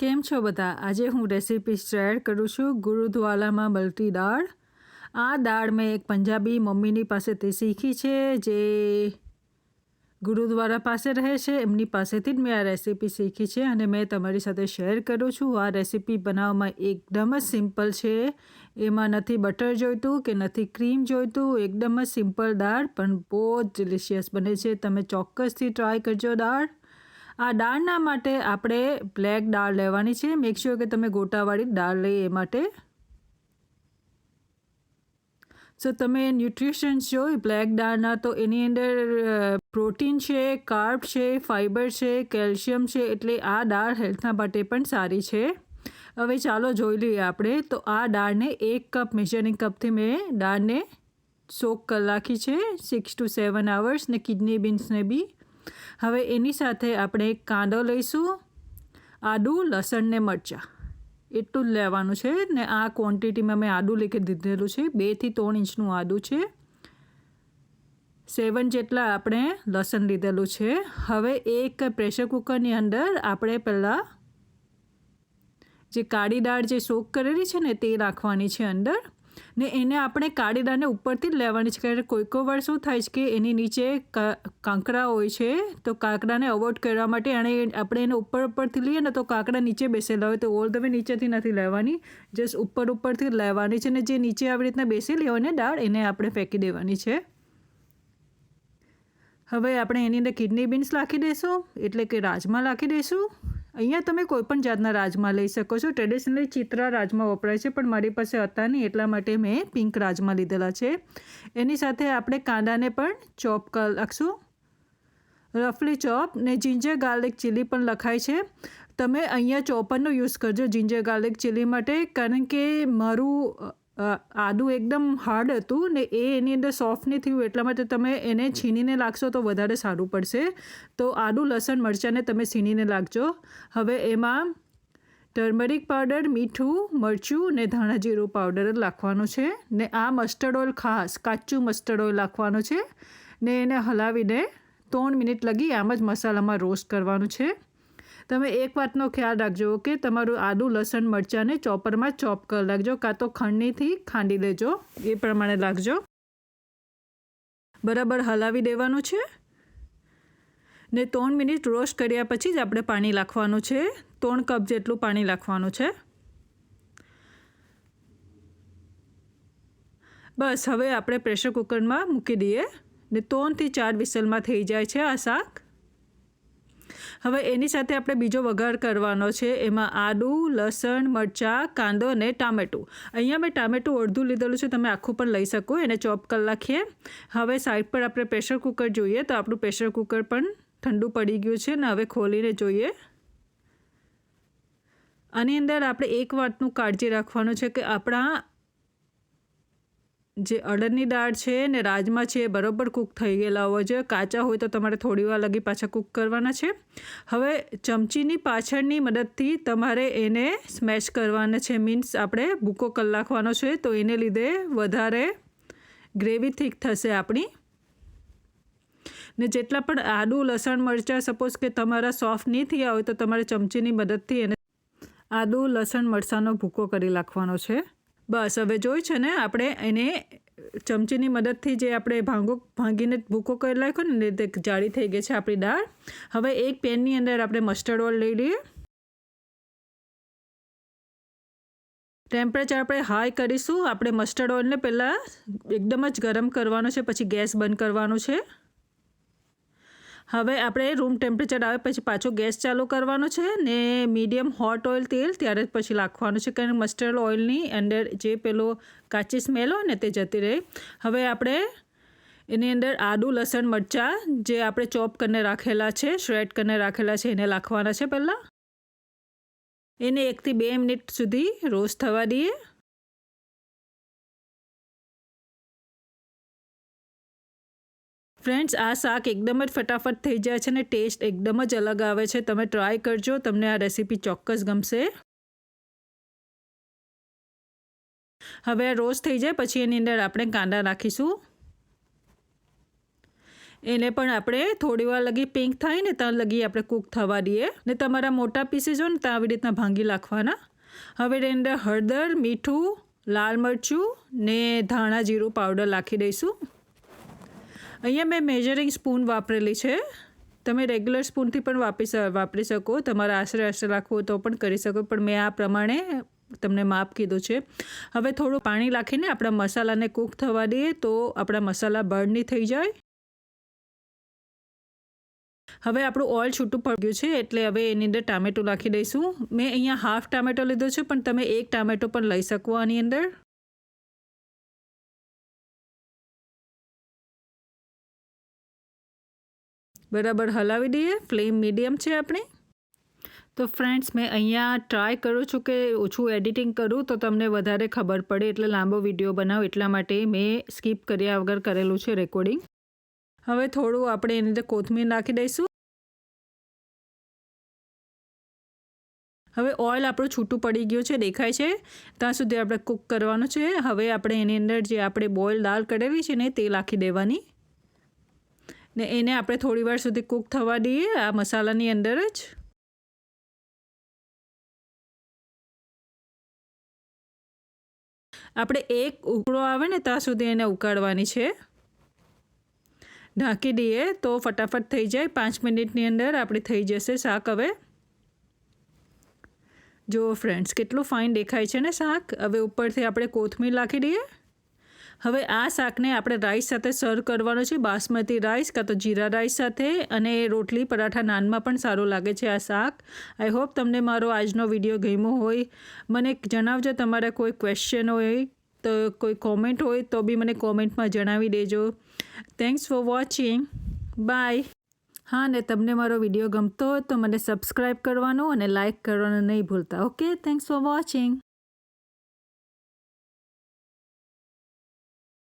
કેમ છો બધા? આજે હું રેસીપી શેર કરું છું ગુરુદ્વાલામાં મળતી દાળ. આ દાળ મેં એક પંજાબી મમ્મીની પાસેથી શીખી છે, જે ગુરુદ્વારા પાસે રહે છે. એમની પાસેથી જ મેં આ રેસીપી શીખી છે અને મેં તમારી સાથે શેર કરું છું. આ રેસીપી બનાવવામાં એકદમ જ સિમ્પલ છે. એમાં નથી બટર જોઈતું કે નથી ક્રીમ જોઈતું. એકદમ જ સિમ્પલ દાળ, પણ બહુ જ ડિલિશિયસ બને છે. તમે ચોક્કસથી ટ્રાય કરજો દાળ. આ દાળના માટે આપણે બ્લેક દાળ લેવાની છે. મેક શ્યોર કે તમે ગોટાવાળી દાળ લઈ એ માટે. સો તમે ન્યુટ્રિશન્સ જોઈ બ્લેક દાળના, તો એની અંદર પ્રોટીન છે કાર્બ છે ફાઈબર છે કેલ્શિયમ છે, એટલે આ દાળ હેલ્થના માટે પણ સારી છે. હવે ચાલો જોઈ લઈએ આપણે. તો આ દાળને એક કપ મેજરિંગ કપથી મેં દાળને સોક કરી રાખી છે. સિક્સ ટુ સેવન આવર્સ ને કિડની બીન્સને બી. હવે એની સાથે આપણે કાંદો લઈશું, આદું, લસણ ને મરચાં. એટલું જ લેવાનું છે ને આ ક્વોન્ટિટીમાં મેં આદું લીખી દીધેલું છે. બેથી ત્રણ ઇંચનું આદું છે. સેવન જેટલા આપણે લસણ લીધેલું છે. હવે એક પ્રેશર કુકરની અંદર આપણે પહેલાં જે કાળી દાળ જે સોક કરેલી છે ને તે રાખવાની છે અંદર. ને એને આપણે દાળને ઉપરથી જ લેવાની છે. કારણ કોઈ કોઈ વાર શું થાય છે કે એની નીચે કાંકરા હોય છે, તો કાંકરાને અવોઇડ કરવા માટે એને આપણે એને ઉપર ઉપરથી લઈએ ને તો કાંકરા નીચે બેસેલા હોય, તો ઓલ ધ વે નીચેથી નથી લેવાની. જસ્ટ ઉપર ઉપરથી લેવાની છે ને જે નીચે આવી રીતના બેસેલી હોય ને દાળ એને આપણે ફેંકી દેવાની છે. હવે આપણે એની અંદર કિડની બીન્સ નાખી દઈશું, એટલે કે રાજમા નાખી દઈશું. અહીંયા તમે કોઈપણ જાતના રાજમા લઈ શકો છો. ટ્રેડિશનલી ચિત્રા રાજમા વપરાય છે, પણ મારી પાસે હતા નહીં, એટલા માટે મેં પિંક રાજમા લીધેલા છે. એની સાથે આપણે કાંદાને પણ ચોપ કરી નાખશું રફલી ચોપ ને જિંજર ગાર્લિક ચીલી પણ લખાય છે. તમે અહીંયા ચોપરનો યુઝ કરજો જિંજર ગાર્લિક ચીલી માટે, કારણ કે મારું આદું એકદમ હાર્ડ હતું ને એ એની અંદર સોફ્ટ નહીં થયું, એટલા માટે તમે એને છીનીને લાગશો તો વધારે સારું પડશે. તો આદું, લસણ, મરચાંને તમે છીનીને લાગજો. હવે એમાં ટર્મરિક પાવડર મીઠું, મરચું ને ધાણા જીરું પાવડર જ નાખવાનું છે. ને આ મસ્ટર્ડ ઓઇલ ખાસ, કાચું મસ્ટર્ડ ઓઇલ નાખવાનું છે. ને એને હલાવીને ત્રણ મિનિટ લગી આમ જ મસાલામાં રોસ્ટ કરવાનું છે. તમે એક વાતનો ખ્યાલ રાખજો કે તમારું આદું, લસણ મરચાંને ચોપરમાં ચોપ કરી રાખજો, કાં તો ખંડનીથી ખાંડી લેજો એ પ્રમાણે રાખજો. બરાબર હલાવી દેવાનું છે. ને ત્રણ મિનિટ રોસ્ટ કર્યા પછી જ આપણે પાણી નાખવાનું છે. ત્રણ કપ જેટલું પાણી નાખવાનું છે. બસ, હવે આપણે પ્રેશર કુકરમાં મૂકી દઈએ. ને ત્રણથી ચાર વિસલમાં થઈ જાય છે આ શાક. હવે એની સાથે આપણે બીજો વઘાર કરવાનો છે. એમાં આદું લસણ, મરચાં, કાંદો અને ટામેટું. અહીંયા મેં ટામેટું અડધું લીધેલું છે, તમે આખું પણ લઈ શકો, એને ચોપ કરી નાખીએ. હવે સાઈડ પર આપણે પ્રેશર કુકર જોઈએ, તો આપણું પ્રેશર કુકર પણ ઠંડુ પડી ગયું છે ને હવે ખોલીને જોઈએ. આની અંદર આપણે એક વાતનું કાળજી રાખવાનું છે કે આપણા જે અડદની દાળ છે ને રાજમા છે એ બરાબર કૂક થઈ ગયેલા હોવા જોઈએ કાચા હોય તો તમારે થોડી વાર લગી પાછા કૂક કરવાના છે. હવે ચમચીની પાછળની મદદથી તમારે એને સ્મેશ કરવાના છે. મીન્સ આપણે ભૂકો કરી નાખવાનો છે તો એને લીધે વધારે ગ્રેવી થીક થશે આપણી. ને જેટલા પણ આદું, લસણ, મરચાં સપોઝ કે તમારા સોફ્ટ નહીં થયા હોય તો તમારે ચમચીની મદદથી એને આદું, લસણ, મરચાંનો ભૂકો કરી નાખવાનો છે. બસ, હવે જોઈ છે ને, આપણે એને ચમચીની મદદથી જે આપણે ભાંગો, ભાંગીને ભૂકો કરી નાખ્યો ને, તે જાડી થઈ ગઈ છે આપણી દાળ. હવે એક પેનની અંદર આપણે મસ્ટર્ડ ઓઇલ લઈ લઈએ. ટેમ્પરેચર આપણે હાઈ કરીશું. આપણે મસ્ટર્ડ ઓઇલને પહેલાં એકદમ જ ગરમ કરવાનો છે, પછી ગેસ બંધ કરવાનું છે. હવે આપણે રૂમ ટેમ્પરેચર આવે, પછી પાછો ગેસ ચાલુ કરવાનો છે ને મીડિયમ હોટ ઓઇલ તેલ, ત્યારે જ પછી નાખવાનું છે, કારણ મસ્ટર્ડ ઓઇલની અંદર જે પેલો કાચી સ્મેલ હોય ને તે જતી રહે. હવે આપણે એની અંદર આદુ, લસણ, મરચાં જે આપણે ચોપ કરીને રાખેલા છે શ્રેડ કરીને રાખેલા છે, એને નાખવાના છે પહેલાં. એને એકથી બે મિનિટ સુધી રોસ્ટ થવા દઈએ. ફ્રેન્ડ્સ, આ શાક એકદમ જ ફટાફટ થઈ જાય છે અને ટેસ્ટ એકદમ જ અલગ આવે છે. તમે ટ્રાય કરજો, તમને આ રેસીપી ચોક્કસ ગમશે. હવે રોસ્ટ થઈ જાય, પછી એની અંદર આપણે કાંદા નાખીશું. એને પણ આપણે થોડી વાર લગી પિંક થાય ને ત્યાં લગી આપણે કૂક થવા દઈએ. ને તમારા મોટા પીસીસ હોય ને ત્યાં આવી રીતના ભાંગી નાખવાના. હવે એની અંદર હળદર, મીઠું, લાલ મરચું ને ધાણા જીરું પાવડર નાખી દઈશું. અહીંયા મેં મેજરિંગ સ્પૂન વાપરેલી છે. તમે રેગ્યુલર સ્પૂનથી પણ વાપરી વાપરી શકો. તમારા આશરે આશરે રાખવું તો પણ કરી શકો. પણ મેં આ પ્રમાણે તમને માપ કીધું છે. હવે થોડું પાણી નાખીને આપણા મસાલાને કૂક થવા દઈએ તો આપણા મસાલા બર્ન નહીં થઈ જાય. હવે આપણું ઓઇલ છૂટું પડ્યું છે એટલે હવે એની અંદર ટામેટું નાખી દઈશું. મેં અહીંયા હાફ ટામેટો લીધો છે, પણ તમે એક ટામેટો પણ લઈ શકો આની અંદર. બરાબર હલાવી દઈએ. ફ્લેમ મીડિયમ છે આપણી. તો ફ્રેન્ડ્સ, મેં અહીંયા ટ્રાય કરું છું કે ઓછું એડિટિંગ કરું તો તમને વધારે ખબર પડે એટલે લાંબો વીડિયો બનાવું. એટલા માટે મેં સ્કીપ કર્યા વગર કરેલું છે રેકોર્ડિંગ. હવે થોડું આપણે એની અંદર કોથમીર નાખી દઈશું. હવે ઓઇલ આપણું છૂટું પડી ગયું છે, દેખાય છે. ત્યાં સુધી આપણે કૂક કરવાનું છે. હવે આપણે એની અંદર જે આપણે બોઇલ દાળ કરેલી છે ને, તે નાખી દેવાની. ને એને આપણે થોડી વાર સુધી કૂક થવા દઈએ આ મસાલાની અંદર જ. આપણે એક ઉકળો આવે ને ત્યાં સુધી એને ઉકાળવાની છે. ઢાંકી દઈએ તો ફટાફટ થઈ જાય. પાંચ મિનિટની અંદર આપણી થઈ જશે શાક હવે. જો ફ્રેન્ડ્સ કેટલું ફાઇન દેખાય છે ને શાક. હવે ઉપરથી આપણે કોથમીર નાખી દઈએ. હવે આ શાકને આપણે રાઈસ સાથે સર્વ કરવાનો છે. બાસમતી રાઈસ કાં તો જીરા રાઈસ સાથે અને રોટલી પરાઠા નાનમાં પણ સારું લાગે છે આ શાક. આઈ હોપ તમને મારો આજનો વીડિયો ગમ્યો હોય. મને જણાવજો તમારા કોઈ ક્વેશ્ચન હોય, તો કોઈ કોમેન્ટ હોય, તો બી મને કોમેન્ટમાં જણાવી દેજો. થેન્ક્સ ફોર વોચિંગ બાય હા ને તમને મારો વીડિયો ગમતો હોય તો મને સબસ્ક્રાઈબ કરવાનું અને લાઇક કરવાનું નહીં ભૂલતા. Okay thanks for watching